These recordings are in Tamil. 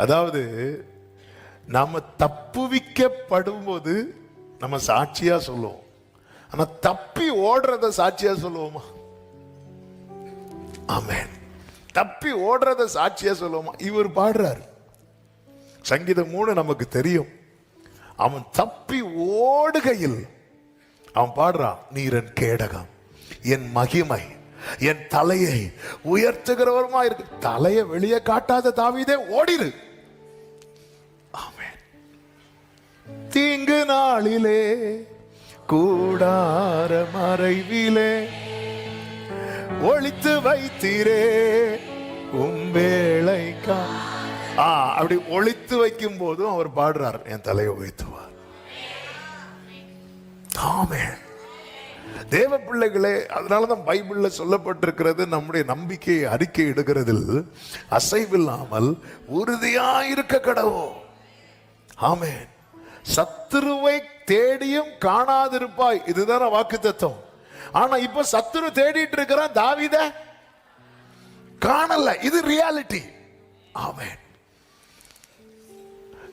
அதாவது நாம் தப்புவிக்கப்படும்போது நம்ம சாட்சியாக சொல்லுவோம். ஆனால் தப்பி ஓடுறத சாட்சியாக சொல்லுவோமா? ஆமென். தப்பி ஓடுறத சாட்சியாக சொல்லுவோமா? இவர் பாடுறாரு. சங்கீதம் மூணு நமக்கு தெரியும். அவன் தப்பி ஓடுகையில் அவன் பாடுறான் நீரன் கேடகம் என் மகிமை என் தலையை உயர்த்துகிறவருமா இருக்கு. தலையை வெளியே காட்டாத தாவிதே ஓடிரு. தீங்கு நாளிலே கூடார மறைவிலே ஒழித்து வைத்தீரே உம்பேளைக்கா ஆ அப்படி ஒழித்து வைக்கும் போதும் அவர் பாடுறார் என் தலையை உயர்த்துவார். ஆமே தேவ பிள்ளைகளே அதனாலதான் பைபிள்ல சொல்லப்பட்டிருக்கிறது நம்முடைய நம்பிக்கையை அறிக்கை இடுகிறதில் அசைவில்லாமல் உறுதியாயிருக்க கடவோ ஆமே சத்துருவை தேடியும் காணாதிருப்பாய். இதுதான வாக்கு தத்துவம் ஆனா இப்ப சத்துரு தேடிட்டு இருக்கிறான் தாவித. காணல. இது ரியாலிட்டி ஆமேன்.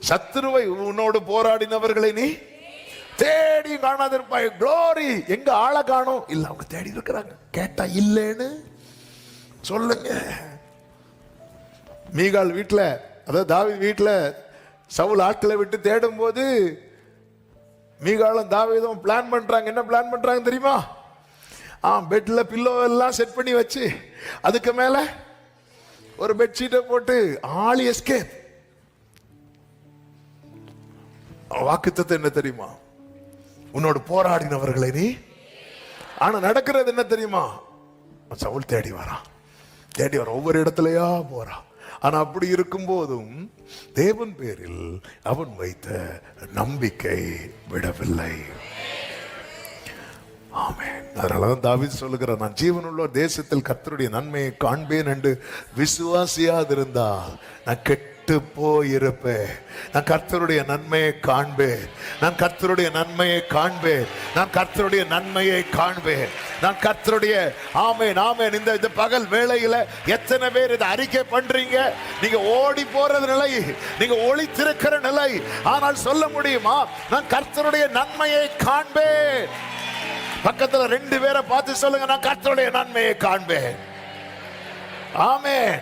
சத்துருவை உன்னோடு போராடினவர்களை நீ தேடி காணாதிருப்பாய். க்ளோரி எங்க ஆளை காணோம்? இல்ல அவங்க தேடி இருக்கிறாங்க. கேட்டா இல்லைன்னு சொல்லுங்க. மீகால் வீட்டுல அதாவது தாவி வீட்டுல சவுல் ஆட்களை விட்டு தேடும் போது மீகாலம் தாவேதம் பிளான் பண்றாங்க. என்ன பிளான் பண்றாங்க தெரியுமா? ஆ பெட்ல பில்லோ எல்லாம் செட் பண்ணி வச்சு அதுக்கு மேல ஒரு பெட்ஷீட்டை போட்டு ஆளி எஸ்கே வாக்குத்தத்தை என்ன தெரியுமா? உன்னோடு போராடினவர்களை நீ ஆனா நடக்கிறது என்ன தெரியுமா? சவுல் தேடி வரான் தேடி வர ஒவ்வொரு இடத்துலயா போறான் ஆனால் அப்படி இருக்கும் போதும் தேவன் பேரில் அவன் வைத்த நம்பிக்கை விடவில்லை. ஆமென். அதனாலதான் தாவீது சொல்லுகிற நான் ஜீவனுள்ள தேசத்தில் கத்தருடைய நன்மையை காண்பேன் என்று விசுவாசியாது இருந்தால் நான் கெட்டு போயிருப்பேன் நான் கர்த்தருடைய நன்மையை காண்பேன். நான் கர்த்தருடைய நன்மையை காண்பேன். நான் கர்த்தருடைய நன்மையை காண்பேன். நான் கர்த்தருடைய ஆமேன் ஆமேன். இந்த இந்த பகல் வேளையில எத்தனை பேர் இதை அறிக்கை பண்றீங்க? நீங்க ஓடி போறது நிலை. நீங்க ஒளித்திருக்கிற நிலை. ஆனால் சொல்ல முடியுமா? நான் கர்த்தருடைய நன்மையை காண்பேன். பக்கத்துல ரெண்டு பேரை பார்த்து சொல்லுங்க நான் கர்த்தருடைய நன்மையை காண்பேன். ஆமேன்.